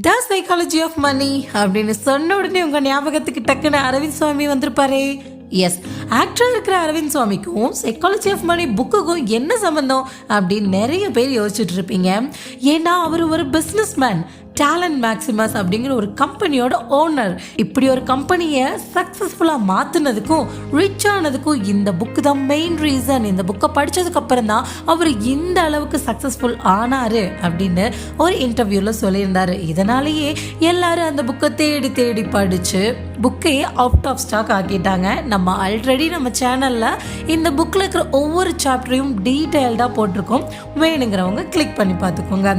The psychology of மணி அப்படின்னு சொன்ன உடனே உங்கள் ஞாபகத்துக்கு டக்குன்னு அரவிந்த் சுவாமி வந்திருப்பாரே. எஸ் ஆக்டராக இருக்கிற அரவிந்த் சுவாமிக்கும் சைக்காலஜி ஆஃப் மணி புக்குக்கும் என்ன சம்மந்தம் அப்படின்னு நிறைய பேர் யோசிச்சுட்டு இருப்பீங்க. ஏன்னா அவர் ஒரு பிஸ்னஸ் மேன் டேலண்ட் மேக்ஸிமஸ் அப்படிங்கிற ஒரு கம்பெனியோட ஓனர் இப்படி ஒரு கம்பெனியை சக்ஸஸ்ஃபுல்லாக மாற்றினதுக்கும் ரிச் ஆனதுக்கும் இந்த புக்கு தான் மெயின் ரீசன் இந்த புக்கை படித்ததுக்கு அப்புறம் தான் அவர் இந்த அளவுக்கு சக்ஸஸ்ஃபுல் ஆனார் அப்படின்னு ஒரு இன்டர்வியூவில் சொல்லியிருந்தார். இதனாலேயே எல்லாரும் அந்த புக்கை தேடி தேடி படித்து புக்கையே அவுட் ஆஃப் ஸ்டாக் ஆக்கிட்டாங்க. நம்ம ஆல்ரெடி நம்ம சேனலில் இந்த புக்கில் இருக்கிற ஒவ்வொரு சாப்டரையும் டீட்டெயில்டாக போட்டிருக்கோம். வேணுங்கிறவங்க கிளிக் பண்ணி பார்த்துக்கோங்க.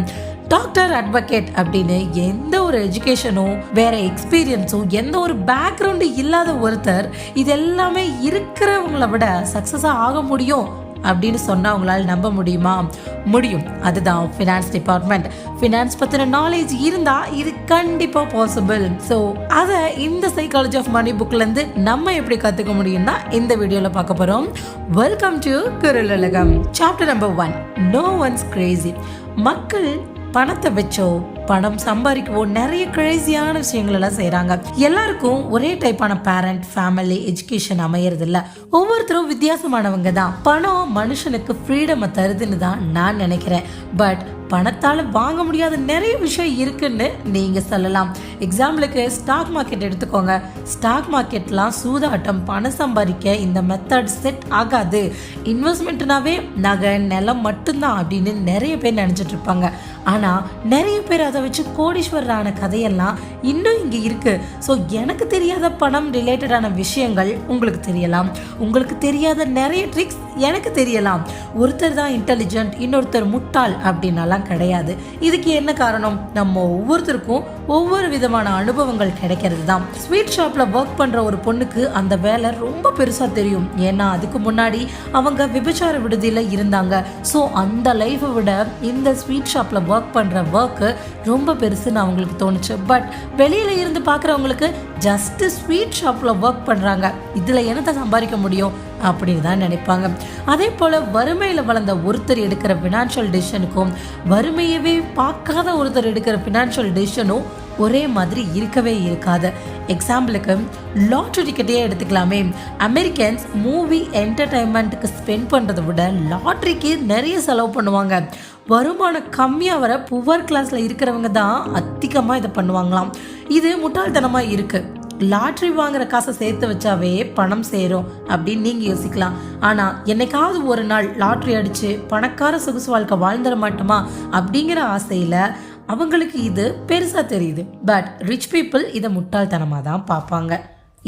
டாக்டர் அட்வொகேட் அப்படின்னு எந்த ஒரு எஜுகேஷனும் வேற எக்ஸ்பீரியன்ஸும் எந்த ஒரு பேக்ரவுண்டும் இல்லாத ஒருத்தர் இது எல்லாமே இருக்கிறவங்கள விட சக்ஸஸாக ஆக முடியும் அப்படின்னு சொன்னால் அவங்களால் நம்ப முடியுமா? முடியும். அதுதான் ஃபினான்ஸ் டிபார்ட்மெண்ட் ஃபினான்ஸ் பற்றின நாலேஜ் இருந்தால் இது கண்டிப்பாக பாசிபிள் ஸோ அதை இந்த சைக்காலஜி ஆஃப் மணி புக்லேருந்து நம்ம எப்படி கற்றுக்க முடியும்னா இந்த வீடியோவில் பார்க்க போகிறோம் வெல்கம் டு குரல் உலகம் chapter number one no one's crazy மக்கள் பணத்தை வச்சோ பணம் சம்பாதிக்கவோ நிறைய கிரேசியான விஷயங்கள் எல்லாம் செய்கிறாங்க எல்லாருக்கும் ஒரே டைப்பான பேரண்ட் ஃபேமிலி எஜுகேஷன் அமையறது ஒவ்வொருத்தரும் வித்தியாசமானவங்க தான். பணம் மனுஷனுக்கு ஃப்ரீடமை தருதுன்னு தான் நான் நினைக்கிறேன். பட் பணத்தால் வாங்க முடியாத நிறைய விஷயம் இருக்குன்னு நீங்கள் சொல்லலாம். எக்ஸாம்பிளுக்கு ஸ்டாக் மார்க்கெட் எடுத்துக்கோங்க. ஸ்டாக் மார்க்கெட்லாம் சூதாட்டம் பணம் சம்பாதிக்க இந்த மெத்தட் செட் ஆகாது. இன்வெஸ்ட்மெண்ட்னாவே நகை நிலம் மட்டும்தான் அப்படின்னு நிறைய பேர் நினச்சிட்டு இருப்பாங்க. ஆனால் நிறைய பேர் அதை வச்சு கோடீஸ்வரரான கதையெல்லாம் இன்னும் இங்கே இருக்குது ஸோ எனக்கு தெரியாத பணம் ரிலேட்டடான விஷயங்கள் உங்களுக்கு தெரியலாம். உங்களுக்கு தெரியாத நிறைய ட்ரிக்ஸ் எனக்கு தெரியலாம். ஒருத்தர் தான் இன்டெலிஜென்ட் இன்னொருத்தர் முட்டாள் அப்படின்னலாம் கிடையாது. இதுக்கு என்ன காரணம்? நம்ம ஒவ்வொருத்தருக்கும் ஒவ்வொரு விதமான அனுபவங்கள் கிடைக்கிறது தான். ஸ்வீட் ஷாப்பில் ஒர்க் பண்ணுற ஒரு பொண்ணுக்கு அந்த வேலை ரொம்ப பெருசாக தெரியும். ஏன்னா அதுக்கு முன்னாடி அவங்க விபச்சார விடுதியில் இருந்தாங்க. ஸோ அந்த லைஃப்பை விட இந்த ஸ்வீட் ஷாப்பில் ஒர்க் பண்ணுற ஒர்க்கு ரொம்ப பெருசுன்னு அவங்களுக்கு தோணுச்சு. பட் வெளியில் இருந்து பார்க்குறவங்களுக்கு ஜஸ்ட்டு ஸ்வீட் ஷாப்பில் ஒர்க் பண்ணுறாங்க இதில் என்னத்தை சம்பாதிக்க முடியும்? அப்படின்னு தான் நினைப்பாங்க. அதே போல் வறுமையில் வளர்ந்த ஒருத்தர் எடுக்கிற ஃபினான்ஷியல் டிசிஷனுக்கும் வறுமையவே பார்க்காத ஒருத்தர் எடுக்கிற ஃபினான்ஷியல் டிசிஷனும் ஒரே மாதிரி இருக்கவே இருக்காது. எக்ஸாம்பிளுக்கு லாட்ரி டிக்கெட்டே எடுத்துக்கலாமே. அமெரிக்கன்ஸ் மூவி என்டர்டைன்மெண்ட்டுக்கு ஸ்பெண்ட் பண்ணுறதை விட லாட்ரிக்கு நிறைய செலவு பண்ணுவாங்க. வருமானம் கம்மியாக வர புவர் கிளாஸில் இருக்கிறவங்க தான் அதிகமாக இதை பண்ணுவாங்களாம். இது முட்டாள்தனமாக இருக்குது லாட்ரி வாங்குற காசை சேர்த்து வச்சாவே பணம் சேரும் அப்படின்னு நீங்கள் யோசிக்கலாம். ஆனால் என்னைக்காவது ஒரு நாள் லாட்ரி அடித்து பணக்கார சொகுசு வாழ்க்கை வாழ்ந்துட மாட்டோமா அப்படிங்கிற ஆசையில் அவங்களுக்கு இது பெருசாக தெரியுது. பட் ரிச் பீப்புள் இதை முட்டாள்தனமாக தான் பார்ப்பாங்க.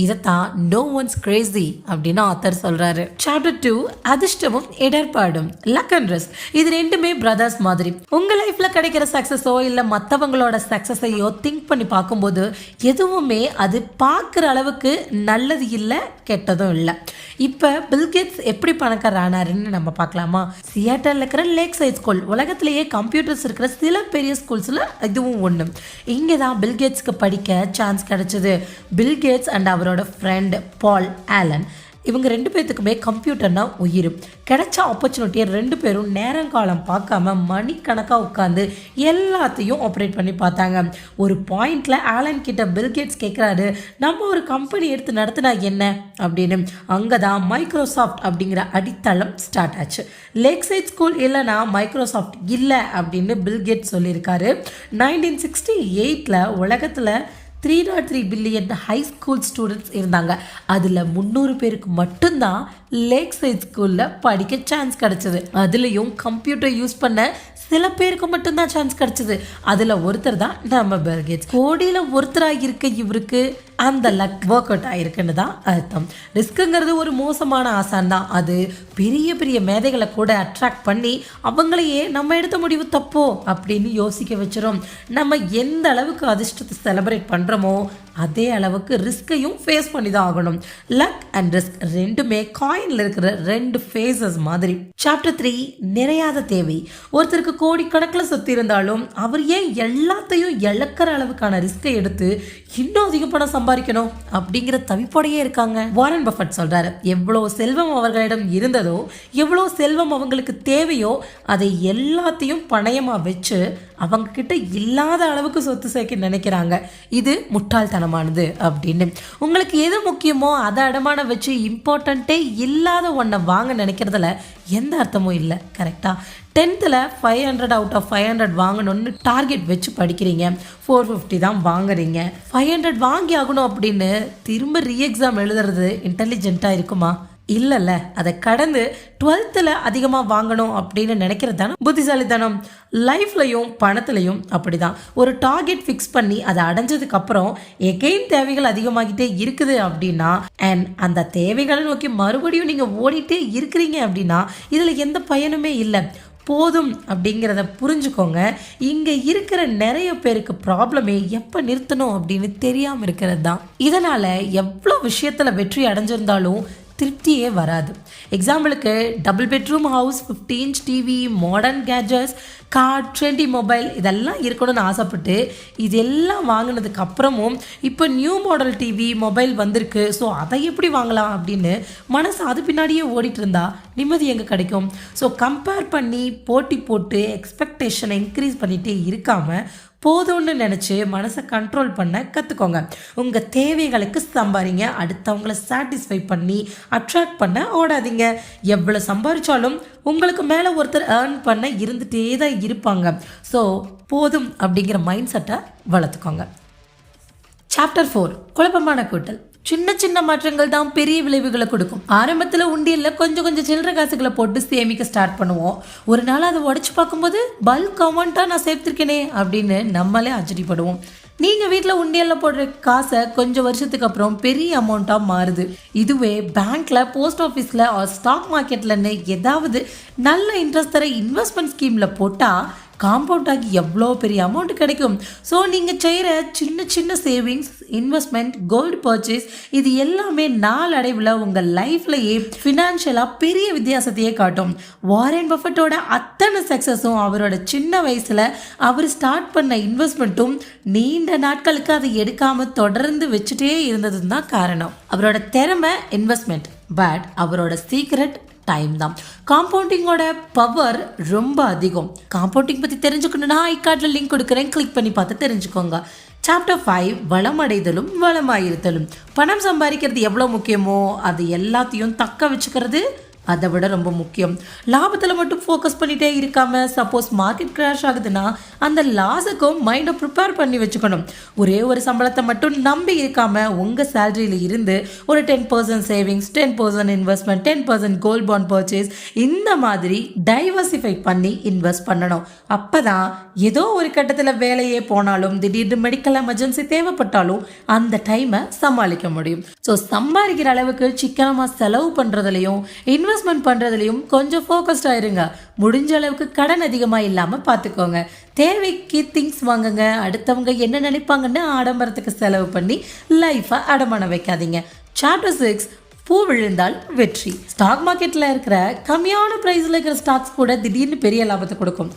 இதைத்தான் நோ ஒன்ஸ் கிரேசி அப்படின்னு ஆத்தர் சொல்கிறாரு சாப்டர் டூ அதிர்ஷ்டமும் இடர்பாடும் லக் அண்ட் ரிஸ்க் இது ரெண்டுமே பிரதர்ஸ் மாதிரி. உங்கள் லைஃப்பில் கிடைக்கிற சக்ஸஸோ இல்லை மற்றவங்களோட சக்ஸஸையோ திங்க் பண்ணி பார்க்கும்போது எதுவுமே அது பார்க்குற அளவுக்கு நல்லது இல்லை கெட்டதும் இல்லை. இப்போ பில்கேட்ஸ் எப்படி பணக்காரர் ஆனாருன்னு நம்ம பார்க்கலாமா? சியாட்டரில் இருக்கிற லேக் சைட் ஸ்கூல் உலகத்திலேயே கம்ப்யூட்டர்ஸ் இருக்கிற சில பெரிய ஸ்கூல்ஸில் இதுவும் ஒன்று இங்கே தான் பில்கேட்ஸ்க்கு படிக்க சான்ஸ் கிடைச்சது. பில்கேட்ஸ் அண்ட் அவரோட ஃப்ரெண்ட் பால் ஆலன் இவங்க ரெண்டு பேர்த்துக்குமே கம்ப்யூட்டர்னா உயிர். கிடைச்ச ஆப்பர்ச்சுனிட்டியை ரெண்டு பேரும் நேரங்காலம் பார்க்காம மணிக்கணக்காக உட்காந்து எல்லாத்தையும் ஆப்ரேட் பண்ணி பார்த்தாங்க. ஒரு பாயிண்ட்ல ஆலன் கிட்ட பில்கேட்ஸ் கேட்குறாரு நம்ம ஒரு கம்பெனி எடுத்து நடத்தினா என்ன? அப்படின்னு. அங்கே தான் மைக்ரோசாஃப்ட் அப்படிங்கிற அடித்தளம் ஸ்டார்ட் ஆச்சு. லேக் சைட் ஸ்கூல் இல்லைனா மைக்ரோசாஃப்ட் இல்லை அப்படின்னு பில்கேட் சொல்லியிருக்காரு. நைன்டீன் சிக்ஸ்டி எயிட்டில் உலகத்தில் three naught three billion high school students இருந்தாங்க. அதில் முந்நூறு பேருக்கு மட்டும்தான் லேக் சைட் ஸ்கூலில் படிக்க சான்ஸ் கிடச்சிது. அதுலேயும் கம்ப்யூட்டர் யூஸ் பண்ண சில பேருக்கு மட்டும்தான் சான்ஸ் கிடச்சிது. அதில் ஒருத்தர் தான் நம்ம பெர்கேட்ஸ் கோடியில் ஒருத்தராக இருக்க இவருக்கு அந்த லக் ஒர்க் அவுட் ஆகிருக்குன்னு தான் அர்த்தம். ரிஸ்க்குங்கிறது ஒரு மோசமான ஆசான் தான். அது பெரிய பெரிய மேதைகளை கூட அட்ராக்ட் பண்ணி அவங்களையே நம்ம எடுத்த முடிவு தப்போ அப்படின்னு யோசிக்க வச்சிரும். நம்ம எந்த அளவுக்கு அதிர்ஷ்டத்தை செலிப்ரேட் பண்ணுறோமோ அதே அளவுக்கு ரிஸ்கையும் ஃபேஸ் பண்ணி தான் ஆகணும். லக் அண்ட் ரிஸ்க் ரெண்டுமே காயினில் இருக்கிற ரெண்டு ஃபேஸஸ் மாதிரி. சாப்டர் த்ரீ நிறையாத தேவை. ஒருத்தருக்கு கோடிக்கணக்கில் சொத்து இருந்தாலும் அவர் ஏன் எல்லாத்தையும் இழக்கிற அளவுக்கான ரிஸ்கை எடுத்து இன்னும் அதிக பணம் சம்பாதிக்கணும் அப்படிங்கிற தவிப்போடையே இருக்காங்க. வாரன் பஃபட் சொல்றாரு எவ்வளோ செல்வம் அவர்களிடம் இருந்ததோ எவ்வளோ செல்வம் அவங்களுக்கு தேவையோ அதை எல்லாத்தையும் பணயமாக வச்சு அவங்க கிட்ட இல்லாத அளவுக்கு சொத்து சேர்க்க நினைக்கிறாங்க. இது முட்டாள்தனமானது அப்படின்னு. உங்களுக்கு எது முக்கியமோ அதை அடமான வச்சு இம்பார்ட்டண்ட்டே இல்லாத ஒன்றை வாங்க நினைக்கிறதுல எந்த அர்த்தமும் இல்லை. கரெக்டாக டென்த்தில் five hundred out of five hundred வாங்கணும்னு டார்கெட் வச்சு படிக்கிறீங்க. ஃபோர் ஃபிஃப்டி தான் வாங்குறீங்க. ஃபைவ் ஹண்ட்ரட் வாங்கி ஆகணும் அப்படின்னு திரும்ப ரீ எக்ஸாம் எழுதுறது இன்டெலிஜென்ட்டாக இருக்குமா? இல்லைல்ல. அதை கடந்து டுவெல்த்தில் அதிகமாக வாங்கணும் அப்படின்னு நினைக்கிறது தானே புத்திசாலித்தனம். லைஃப்லையும் பணத்துலையும் அப்படி தான் ஒரு டார்கெட் ஃபிக்ஸ் பண்ணி அதை அடைஞ்சதுக்கப்புறம் எகெயின் தேவைகள் அதிகமாகிட்டே இருக்குது அப்படின்னா அண்ட் அந்த தேவைகளை நோக்கி மறுபடியும் நீங்கள் ஓடிட்டே இருக்கிறீங்க அப்படின்னா இதில் எந்த பயனுமே இல்லை. போதும் அப்படிங்கிறத புரிஞ்சுக்கோங்க. இங்கே இருக்கிற நிறைய பேருக்கு ப்ராப்ளமே எப்போ நிறுத்தணும் அப்படின்னு தெரியாமல் இருக்கிறது தான் இதனால் எவ்வளோ விஷயத்தில் வெற்றி அடைஞ்சிருந்தாலும் திருப்தியே வராது. எக்ஸாம்பிளுக்கு double bedroom house 15 inch TV modern kgs car trendy mobile இதெல்லாம் இருக்கணும்னு ஆசைப்பட்டு இதெல்லாம் வாங்கினதுக்கு அப்புறமும் இப்போ நியூ மாடல் டிவி மொபைல் வந்திருக்கு. ஸோ அதை எப்படி வாங்கலாம் அப்படின்னு மனசு அது பின்னாடியே ஓடிட்டு இருந்தா நிம்மதி எங்கே கிடைக்கும்? ஸோ கம்பேர் பண்ணி போட்டி போட்டு எக்ஸ்பெக்டேஷனை இன்க்ரீஸ் பண்ணிகிட்டே இருக்காமல் போதும்னு நினச்சி மனசை கண்ட்ரோல் பண்ண கற்றுக்கோங்க உங்கள் தேவைகளுக்கு சம்பாதிங்க அடுத்தவங்கள சாட்டிஸ்ஃபை பண்ணி அட்ராக்ட் பண்ண ஓடாதீங்க. எவ்வளோ சம்பாதிச்சாலும் உங்களுக்கு மேலே ஒருத்தர் ஏர்ன் பண்ண இருந்துகிட்டே தான் இருப்பாங்க. ஸோ போதும் அப்படிங்கிற மைண்ட் செட்டை வளர்த்துக்கோங்க. சாப்டர் ஃபோர் குழப்பமான கூட்டல். சின்ன சின்ன மாற்றங்கள் தான் பெரிய விளைவுகளை கொடுக்கும். ஆரம்பத்தில் உண்டியலில் கொஞ்சம் கொஞ்சம் சில்லற காசுகளை போட்டு சேமிக்க ஸ்டார்ட் பண்ணுவோம். ஒரு நாள் அதை உடச்சி பார்க்கும்போது பல்க் அமௌண்ட்டாக நான் சேர்த்துருக்கேனே அப்படின்னு நம்மளே ஆச்சரியப்படுவோம் நீங்கள் வீட்டில் உண்டியலில் போடுற காசை கொஞ்சம் வருஷத்துக்கு அப்புறம் பெரிய அமௌண்ட்டாக மாறுது. இதுவே பேங்க்கில் போஸ்ட் ஆஃபீஸில் ஸ்டாக் மார்க்கெட்லன்னு ஏதாவது நல்ல இன்ட்ரெஸ்ட் தர இன்வெஸ்ட்மெண்ட் ஸ்கீமில் போட்டால் காம்பவுண்ட் ஆகி எவ்வளோ பெரிய அமௌண்ட் கிடைக்கும்? ஸோ நீங்கள் செய்கிற சின்ன சின்ன சேவிங்ஸ் இன்வெஸ்ட்மெண்ட் கோல்டு பர்ச்சேஸ் இது எல்லாமே நாளடைவில் உங்கள் லைஃப்லையே ஃபினான்ஷியலாக பெரிய வித்தியாசத்தையே காட்டும். வாரன் பஃபட்டோட அத்தனை சக்ஸஸும் அவரோட சின்ன வயசில் அவர் ஸ்டார்ட் பண்ண இன்வெஸ்ட்மெண்ட்டும் நீண்ட நாட்களுக்கு அதை எடுக்காமல் தொடர்ந்து வச்சுட்டே இருந்ததுன்னு தான் காரணம். அவரோட திறமை இன்வெஸ்ட்மெண்ட் பட் அவரோட சீக்ரெட் டைம் தான். காம்பவுண்டிங்கோட பவர் ரொம்ப அதிகம். காம்பவுண்டிங் பற்றி தெரிஞ்சுக்கணுன்னா ஐகார்டில் லிங்க் கொடுக்குறேன். கிளிக் பண்ணி பார்த்து தெரிஞ்சுக்கோங்க. சாப்டர் ஃபைவ் வளமடைதலும் வளமாயிருத்தலும். பணம் சம்பாதிக்கிறது எவ்வளோ முக்கியமோ அது எல்லாத்தையும் தக்க வச்சுக்கிறது அதை விட ரொம்ப முக்கியம். லாபத்தில் மட்டும் ஃபோக்கஸ் பண்ணிகிட்டே இருக்காம சப்போஸ் மார்க்கெட் கிராஷ் ஆகுதுன்னா அந்த லாஸுக்கும் மைண்டை ப்ரிப்பேர் பண்ணி வச்சுக்கணும். ஒரே ஒரு சம்பளத்தை மட்டும் நம்பி இருக்காம உங்கள் சேலரியில் இருந்து ஒரு ten percent savings ten percent investment ten percent gold bond purchase இந்த மாதிரி டைவர்சிஃபை பண்ணி இன்வெஸ்ட் பண்ணணும். அப்போ தான் ஏதோ ஒரு கட்டத்தில் வேலையே போனாலும் திடீர்னு மெடிக்கல் எமர்ஜென்சி தேவைப்பட்டாலும் அந்த டைமை சமாளிக்க முடியும். ஸோ சம்பாதிக்கிற அளவுக்கு சிக்கனமாக செலவு பண்ணுறதுலையும் இன்வெஸ்ட் இன்வெஸ்ட்மெண்ட் பண்ணுறதுலையும் கொஞ்சம் ஃபோக்கஸ்டாக இருங்க முடிஞ்ச அளவுக்கு கடன் அதிகமாக இல்லாமல் பார்த்துக்கோங்க தேவைக்கு திங்ஸ் வாங்குங்க. அடுத்தவங்க என்ன நினைப்பாங்கன்னு ஆடம்பரத்துக்கு செலவு பண்ணி லைஃப்பை அடமானம் வைக்காதீங்க. சாப்டர் சிக்ஸ் பூ விழுந்தால் வெற்றி. ஸ்டாக் மார்க்கெட்டில் இருக்கிற கம்மியான ப்ரைஸில் இருக்கிற ஸ்டாக்ஸ் கூட திடீர்னு பெரிய லாபத்தை கொடுக்கும்.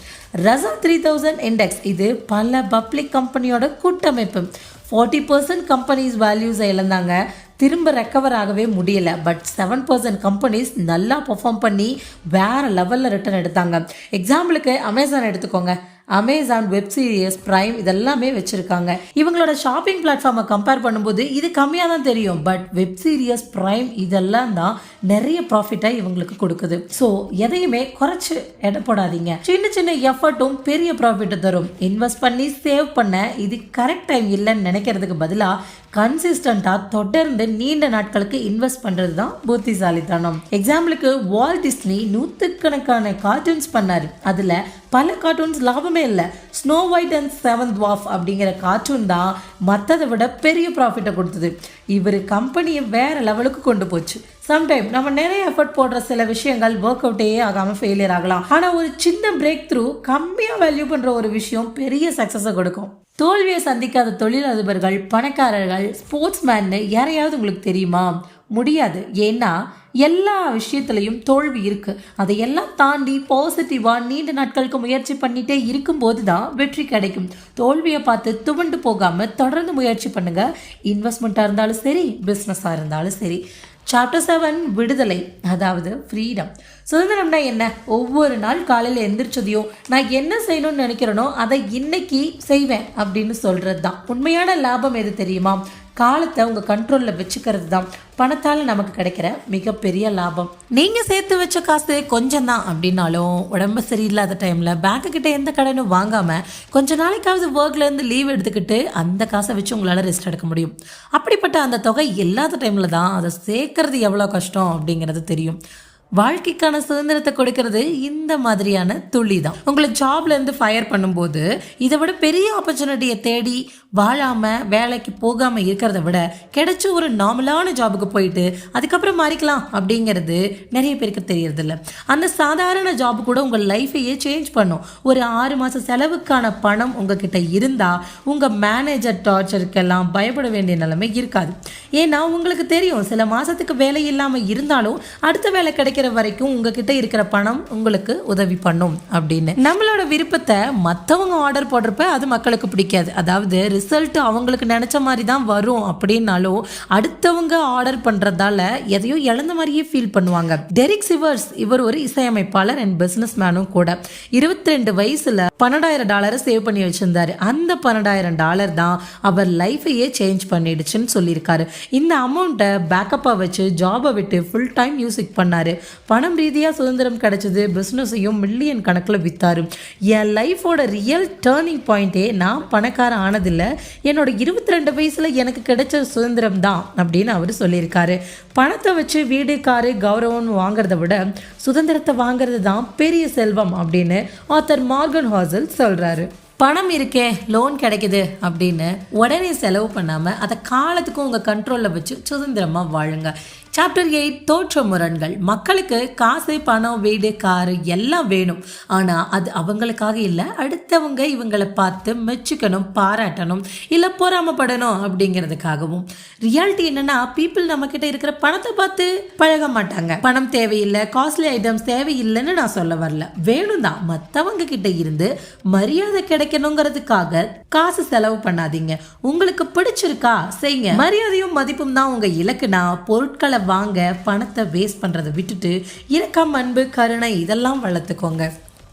ரசல் த்ரீ தௌசண்ட் இண்டெக்ஸ் இது பல பப்ளிக் கம்பெனியோட கூட்டமைப்பு. ஃபார்ட்டி பர்சன்ட் கம்பெனிஸ் வேல்யூஸை இழந்தாங்க. திரும்ப ரெக்கவர் ஆகவே முடியலை. பட் செவன் பர்சன்ட் கம்பெனிஸ் நல்லா பர்ஃபார்ம் பண்ணி வேறு லெவலில் ரிட்டர்ன் எடுத்தாங்க. எக்ஸாம்பிளுக்கு அமேசான் எடுத்துக்கோங்க. அமேசான் வெப் சீரியஸ் ப்ரைம் இதெல்லாமே வச்சுருக்காங்க. இவங்களோட ஷாப்பிங் பிளாட்ஃபார்மை கம்பேர் பண்ணும்போது இது கம்மியாக தான் தெரியும். பட் வெப் சீரியஸ் ப்ரைம் இதெல்லாம் தான் நிறைய ப்ராஃபிட்டாக இவங்களுக்கு கொடுக்குது. ஸோ எதையுமே குறைச்சி எடை போடாதீங்க. சின்ன சின்ன எஃபர்ட்டும் பெரிய ப்ராஃபிட்டை தரும். இன்வெஸ்ட் பண்ணி சேவ் பண்ண இது கரெக்ட் டைம் இல்லைன்னு நினைக்கிறதுக்கு பதிலாக கன்சிஸ்டண்ட்டாக தொடர்ந்து நீண்ட நாட்களுக்கு இன்வெஸ்ட் பண்ணுறது தான் புத்திசாலித்தனம். எக்ஸாம்பிளுக்கு வால் டிஸ்னி நூற்றுக்கணக்கான கார்ட்டூன்ஸ் பண்ணார். அதில் பல கார்ட்டூன்ஸ் லாபமே இல்லை. ஸ்னோ ஒயிட் அண்ட் செவன் வாஃப் அப்படிங்கிற கார்ட்டூன் தான் மற்றதை விட பெரிய ப்ராஃபிட்டை கொடுத்தது. இவர் கம்பெனியை வேறு லெவலுக்கு கொண்டு போச்சு. சம்டைம் நம்ம நிறைய எஃபர்ட் போடுற சில விஷயங்கள் ஒர்க் அவுட்டே ஆகாமல் ஃபெயிலியர் ஆகலாம். ஆனால் ஒரு சின்ன பிரேக் த்ரூ கம்மியாக வேல்யூ பண்ணுற ஒரு விஷயம் பெரிய சக்ஸஸை கொடுக்கும். தோல்வியை சந்திக்காத தொழிலதிபர்கள் பணக்காரர்கள் ஸ்போர்ட்ஸ்மேன்னு யாரையாவது உங்களுக்கு தெரியுமா? முடியாது. ஏன்னா எல்லா விஷயத்துலையும் தோல்வி இருக்குது அதையெல்லாம் தாண்டி பாசிட்டிவாக நீண்ட நாட்களுக்கு முயற்சி பண்ணிகிட்டே இருக்கும்போது தான் வெற்றி கிடைக்கும். தோல்வியை பார்த்து துவண்டு போகாமல் தொடர்ந்து முயற்சி பண்ணுங்கள் இன்வெஸ்ட்மெண்ட்டாக இருந்தாலும் சரி பிஸ்னஸாக இருந்தாலும் சரி. சாப்டர் செவன் விடுதலை அதாவது ஃப்ரீடம் சுதந்திரம்னா என்ன? ஒவ்வொரு நாள் காலையில் எந்திரிச்சதையும் நான் என்ன செய்யணும்னு நினைக்கிறேனோ அதை இன்னைக்கு செய்வேன் அப்படின்னு சொல்கிறது தான் உண்மையான லாபம் எது தெரியுமா? காலத்தை உங்கள் கண்ட்ரோலில் வச்சுக்கிறது தான். பணத்தால் நமக்கு கிடைக்கிற மிகப்பெரிய லாபம். நீங்கள் சேர்த்து வச்ச காசு கொஞ்சம் தான் அப்படின்னாலும் உடம்பு சரியில்லாத டைமில் பேங்க்கு கிட்டே எந்த கடனும் வாங்காமல் கொஞ்ச நாளைக்காவது ஒர்க்லேருந்து லீவ் எடுத்துக்கிட்டு அந்த காசை வச்சு உங்களால் ரெஸ்ட் எடுக்க முடியும். அப்படிப்பட்ட அந்த தொகை இல்லாத டைமில் தான் அதை சேர்க்கறது எவ்வளோ கஷ்டம் அப்படிங்கிறது தெரியும். வாழ்க்கைக்கான சுதந்திரத்தை கொடுக்கறது இந்த மாதிரியான துளி தான் உங்களை ஜாப்ல இருந்து ஃபயர் பண்ணும்போது இதை விட பெரிய ஆப்பர்ச்சுனிட்டியை தேடி வாழாம வேலைக்கு போகாம இருக்கிறத விட கிடைச்ச ஒரு நார்மலான ஜாபுக்கு போயிட்டு அதுக்கப்புறம் மாறிக்கலாம் அப்படிங்கிறது நிறைய பேருக்கு தெரியறது இல்லை அந்த சாதாரண ஜாப் கூட உங்கள் லைஃபையே சேஞ்ச் பண்ணும். ஒரு ஆறு மாத செலவுக்கான பணம் உங்ககிட்ட இருந்தா உங்க மேனேஜர் டார்ச்சருக்கெல்லாம் பயப்பட வேண்டிய நிலைமை இருக்காது. ஏன்னா உங்களுக்கு தெரியும் சில மாசத்துக்கு வேலை இல்லாமல் இருந்தாலும் அடுத்த வேலை கிடைக்கிற வரைக்கும் உங்ககிட்ட இருக்கிற பணம் உங்களுக்கு உதவி பண்ணும் அப்படின்னு. நம்மளோட விருப்பத்தை மற்றவங்க ஆர்டர் போடுறப்ப அது மக்களுக்கு பிடிக்காது. அதாவது ரிசல்ட் அவங்களுக்கு நினைச்ச மாதிரி தான் வரும் அப்படின்னாலும் அடுத்தவங்க ஆர்டர் பண்றதால எதையோ இழந்த மாதிரியே ஃபீல் பண்ணுவாங்க. டெரிக் சிவர்ஸ் இவர் ஒரு இசையமைப்பாளர் அண்ட் பிசினஸ் மேனும் கூட. இருபத்தி ரெண்டு வயசுல பன்னெண்டாயிரம் டாலரை சேவ் பண்ணி வச்சிருந்தாரு. அந்த பன்னெண்டாயிரம் டாலர் தான் அவர் லைஃபையே சேஞ்ச் பண்ணிடுச்சுன்னு சொல்லியிருக்காரு. இந்த அமௌண்ட்டை பேக்கப்பாக வச்சு ஜாபை விட்டு ஃபுல் டைம் மியூசிக் பண்ணாரு. பணம் ரீதியாக சுதந்திரம் கிடைச்சது பிஸ்னஸையும் மில்லியன் கணக்கில் வித்தாரு. என் லைஃபோட ரியல் டேர்னிங் பாயிண்டே நான் பணக்காரன் ஆனதில்லை. என்னோட இருபத்தி ரெண்டு வயசில் எனக்கு கிடைச்ச சுதந்திரம் தான் அப்படின்னு அவர் சொல்லியிருக்காரு. பணத்தை வச்சு வீடு காரு கௌரவம் வாங்குறத விட சுதந்திரத்தை வாங்குறது தான் பெரிய செல்வம் அப்படின்னு ஆத்தர் மார்கன் ஹாசல் சொல்கிறாரு பணம் இருக்கே லோன் கிடைக்குது அப்படின்னு உடனே செலவு பண்ணாமல் அதை காலத்துக்கும் உங்கள் கண்ட்ரோலில் வச்சு சுதந்திரமாக வாழுங்க. சாப்டர் எயிட் தோற்ற முரண்கள். மக்களுக்கு காசு பணம் வீடு காரு எல்லாம் வேணும். ஆனால் அது அவங்களுக்காக இல்லை அடுத்தவங்க இவங்களை பார்த்து மெச்சுக்கணும் பாராட்டணும் இல்லை பொறாமப்படணும் அப்படிங்கிறதுக்காகவும். ரியாலிட்டி என்னன்னா பீப்புள் நம்மக்கிட்ட இருக்கிற பணத்தை பார்த்து பழக மாட்டாங்க. பணம் தேவையில்லை காஸ்ட்லி ஐட்டம்ஸ் தேவையில்லைன்னு நான் சொல்ல வரல. வேணும் தான் மற்றவங்க கிட்ட இருந்து மரியாதை கிடைக்கணுங்கிறதுக்காக காசு செலவு பண்ணாதீங்க. உங்களுக்கு பிடிச்சிருக்கா செய்யுங்க மரியாதையும் மதிப்பும் தான் உங்க இலக்குனா பொருட்களை வாங்க பணத்தை வேஸ்ட் பண்றதை விட்டுட்டு இரக்கம் அன்பு கருணை இதெல்லாம் வளர்த்துக்கோங்க.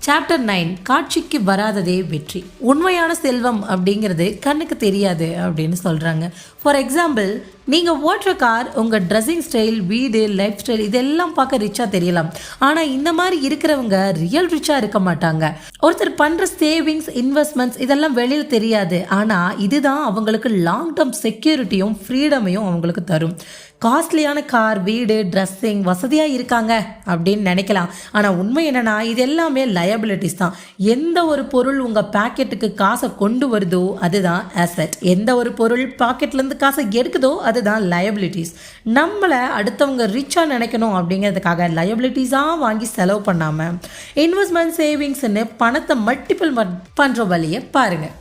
சாப்டர் நைன் காட்சிக்கு வராததே வெற்றி. உண்மையான செல்வம் அப்படிங்கிறது கண்ணுக்கு தெரியாது அப்படின்னு சொல்கிறாங்க ஃபார் எக்ஸாம்பிள் நீங்கள் ஓட்டுற கார் உங்கள் ட்ரெஸ்ஸிங் ஸ்டைல் வீடு லைஃப் ஸ்டைல் இதெல்லாம் பார்க்க ரிச்சாக தெரியலாம். ஆனால் இந்த மாதிரி இருக்கிறவங்க ரியல் ரிச்சாக இருக்க மாட்டாங்க. ஒருத்தர் பண்ணுற சேவிங்ஸ் இன்வெஸ்ட்மெண்ட்ஸ் இதெல்லாம் வெளியில் தெரியாது. ஆனால் இதுதான் அவங்களுக்கு லாங் டேர்ம் செக்யூரிட்டியும் ஃப்ரீடமையும் அவங்களுக்கு தரும். காஸ்ட்லியான கார் வீடு ட்ரெஸ்ஸிங் வசதியாக இருக்காங்க அப்படின்னு நினைக்கலாம். ஆனால் உண்மை என்னன்னா இது எல்லாமே லயபிலிட்டிஸ் தான். எந்த ஒரு பொருள் உங்கள் பாக்கெட்டுக்கு காசை கொண்டு வருதோ அதுதான் அசெட் எந்த ஒரு பொருள் பாக்கெட்லேருந்து காசை எடுக்குதோ அதுதான் லயபிலிட்டிஸ் நம்மளை அடுத்தவங்க ரிச்சாக நினைக்கணும் அப்படிங்கிறதுக்காக லயபிலிட்டிஸாக வாங்கி செலவு பண்ணாமல் இன்வெஸ்ட்மெண்ட் சேவிங்ஸ்னு பணத்தை மல்டிபிள் பண்ணுற வழியை பாருங்கள்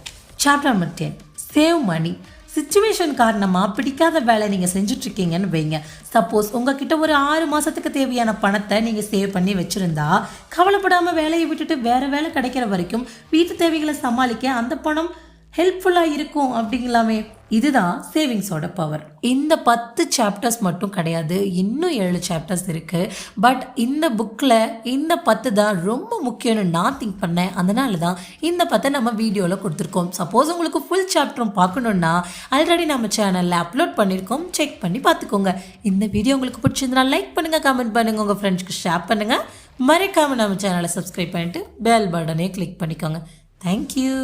chapter number ten save money situation காரணமாக பிடிக்காத வேலை நீங்கள் செஞ்சுட்ருக்கீங்கன்னு வைங்க. சப்போஸ் உங்ககிட்ட ஒரு ஆறு மாதத்துக்கு தேவையான பணத்தை நீங்கள் சேவ் பண்ணி வச்சுருந்தா கவலைப்படாமல் வேலையை விட்டுட்டு வேறு வேலை கிடைக்கிற வரைக்கும் வீட்டு தேவைகளை சமாளிக்க அந்த பணம் ஹெல்ப்ஃபுல்லாக இருக்கும் அப்படிங்களாமே இதுதான் சேவிங்ஸோட பவர் இந்த பத்து சாப்டர்ஸ் மட்டும் கிடையாது. இன்னும் ஏழு சாப்டர்ஸ் இருக்குது பட் இந்த புக்கில் இந்த பத்து தான் ரொம்ப முக்கியம்னு நான் திங்க் பண்ணேன். அதனால தான் இந்த பத்தை நம்ம வீடியோவில் கொடுத்துருக்கோம். சப்போஸ் உங்களுக்கு ஃபுல் சாப்டரும் பார்க்கணுன்னா ஆல்ரெடி நம்ம சேனலில் அப்லோட் பண்ணியிருக்கோம் செக் பண்ணி பார்த்துக்கோங்க. இந்த வீடியோ உங்களுக்கு பிடிச்சிருந்தா லைக் பண்ணுங்கள் கமெண்ட் பண்ணுங்கள் உங்கள் ஃப்ரெண்ட்ஸ்க்கு ஷேர் பண்ணுங்கள் மறக்காமல் நம்ம சேனலை சப்ஸ்கிரைப் பண்ணிட்டு பெல் பட்டனே கிளிக் பண்ணிக்கோங்க. Thank you